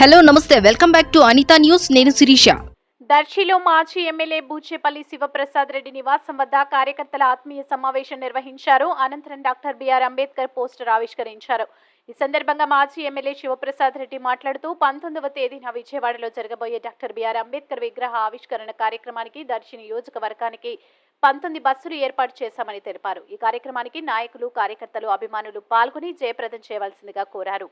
Hello నమస్తే. Welcome back to Anitha News. నేను శిరీష. దర్శిలో మాజీ ఎమ్మెల్యే బూచేపల్లి శివప్రసాద్ రెడ్డి నివాసం వద్ద కార్యకర్తల ఆత్మీయ సమావేశం నిర్వహించారు. అనంతరం డాక్టర్ బిఆర్ అంబేద్కర్ పోస్టర్ ఆవిష్కరించారు. ఈ సందర్భంగా మాజీ ఎమ్మెల్యే శివప్రసాద్ రెడ్డి మాట్లాడుతూ పంతొమ్మిదవ తేదీన విజయవాడలో జరగబోయే డాక్టర్ బిఆర్ అంబేద్కర్ విగ్రహ ఆవిష్కరణ కార్యక్రమానికి దర్శి నియోజకవర్గానికి పంతొమ్మిది బస్సులు ఏర్పాటు చేశామని తెలిపారు. ఈ కార్యక్రమానికి నాయకులు కార్యకర్తలు అభిమానులు పాల్గొని జయప్రదం చేయవలసిందిగా కోరారు.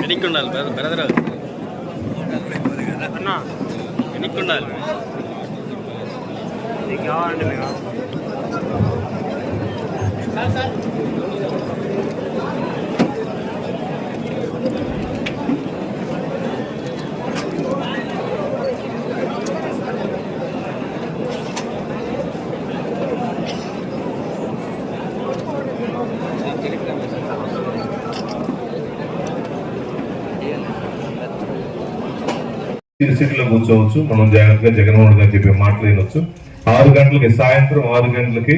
వెనక్కి ఉండాలి బ్రదర్ బ్రదర్ అన్నా వెనక్కి ఉండాలి నీకు కావాలంటే సీట్లో కూర్చోవచ్చు. మనం జాగ్రత్తగా జగన్మోహన్ గారు చెప్పే మాటలు వినొచ్చు. ఆరు గంటలకి సాయంత్రం ఆరు గంటలకి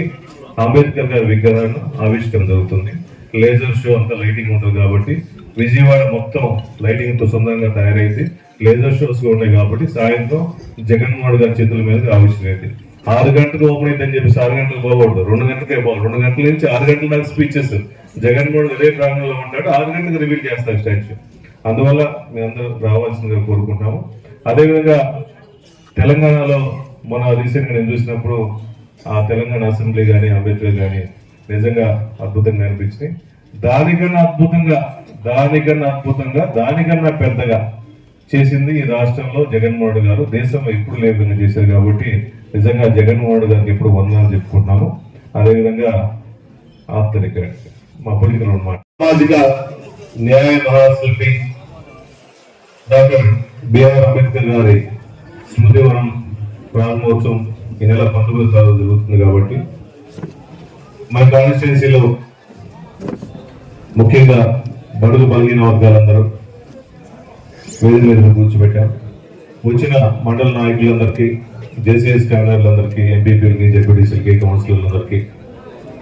అంబేద్కర్ గారి విగ్రహాన్ని ఆవిష్కరణ జరుగుతుంది. లేజర్ షో అంతా లైటింగ్ ఉంటుంది కాబట్టి విజయవాడ మొత్తం లైటింగ్తో సొంతంగా తయారైంది. లేజర్ షోస్ ఉన్నాయి కాబట్టి సాయంత్రం జగన్మోహన్ గారి చేతుల మీద ఆవిష్కరైంది ఆరు గంటలకు ఓపెన్ అయిందని చెప్పి ఆరు గంటలకు పోకూడదు. రెండు గంటలకే పోవాలి. రెండు గంటల నుంచి ఆరు గంటల దాకా స్పీచెస్ జగన్మోహన్ ఇదే ప్రాంగంలో ఉంటాడు. ఆరు గంటలకు రివీల్ చేస్తారు స్టాచ్యూ. అందువల్ల మీ అందరూ రావాల్సిందిగా కోరుకుంటాము. అదేవిధంగా తెలంగాణలో మన రీసెంట్గా నేను చూసినప్పుడు ఆ తెలంగాణ అసెంబ్లీ కానీ అంబేద్కర్ కానీ నిజంగా అద్భుతంగా అనిపించినాయి. దానికన్నా అద్భుతంగా దానికన్నా అద్భుతంగా దానికన్నా పెద్దగా చేసింది ఈ రాష్ట్రంలో జగన్మోహన్ గారు. దేశంలో ఇప్పుడు లేకుండా చేశారు కాబట్టి నిజంగా జగన్మోహన్ గారికి ఇప్పుడు వందనాలు చెప్పుకుంటున్నాను. అదేవిధంగా ఆప్తరిక మా పొలికలు అన్నమాట సామాజిక న్యాయ మహాశిల్పి డాక్టర్ బిఆర్ అంబేద్కర్ గారి స్మృతివనం ప్రారంభోత్సవం ఈ నెల పంతొమ్మిది తారీఖు జరుగుతుంది కాబట్టి మన కాన్స్టిట్యున్సీలో ముఖ్యంగా బడుగు బలిగిన వర్గాలందరూ వేదిక మీద కూర్చోబెట్టాం వచ్చిన మండల నాయకులందరికీ జేసీఎస్ కన్వీనర్లందరికీ ఎంపీపీలకి జెడ్పీటీసీలకి కౌన్సిలర్లందరికీ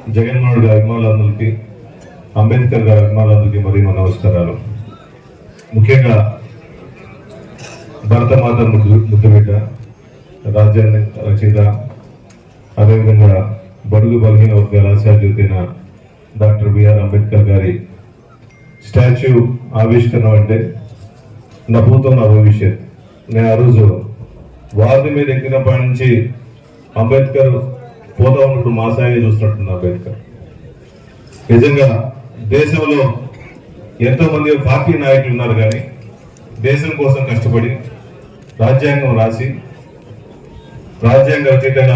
జగన్మోహన్ గారి అభిమానులందరికీ అంబేద్కర్ గారి అభిమానులందరికీ మరియు నమస్కారాలు. ముఖ్యంగా భరతమాత ముద్దుబిడ్డ రాజ్యాంగ రచయిత అదేవిధంగా బడుగు బలహీన వర్గాల ఆశాజ్యోతైన డాక్టర్ బిఆర్ అంబేద్కర్ గారి స్టాచ్యూ ఆవిష్కరణ అంటే నా భూతం నా భవిష్యత్. నేను ఆ రోజు వారి మీద ఎక్కినప్పటి నుంచి అంబేద్కర్ పోతా ఉన్నప్పుడు మా సాయి చూస్తున్నట్టుంది అంబేద్కర్. నిజంగా దేశంలో ఎంతోమంది పార్టీ నాయకులు ఉన్నారు కానీ దేశం కోసం కష్టపడి రాజ్యాంగం రాసి రాజ్యాంగ రచయితైన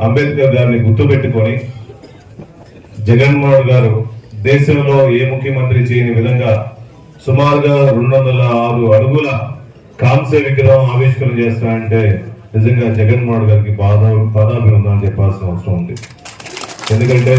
అంబేద్కర్ గారిని గుర్తుపెట్టుకొని జగన్మోహన్ గారు దేశంలో ఏ ముఖ్యమంత్రి చేయని విధంగా సుమారుగా రెండు వందల ఆరు అడుగుల కాంస్య విగ్రహం ఆవిష్కరణ చేస్తానంటే నిజంగా జగన్మోహన్ గారికి బాధ బాధాభినందనం చెప్పాల్సిన అవసరం ఉంది. ఎందుకంటే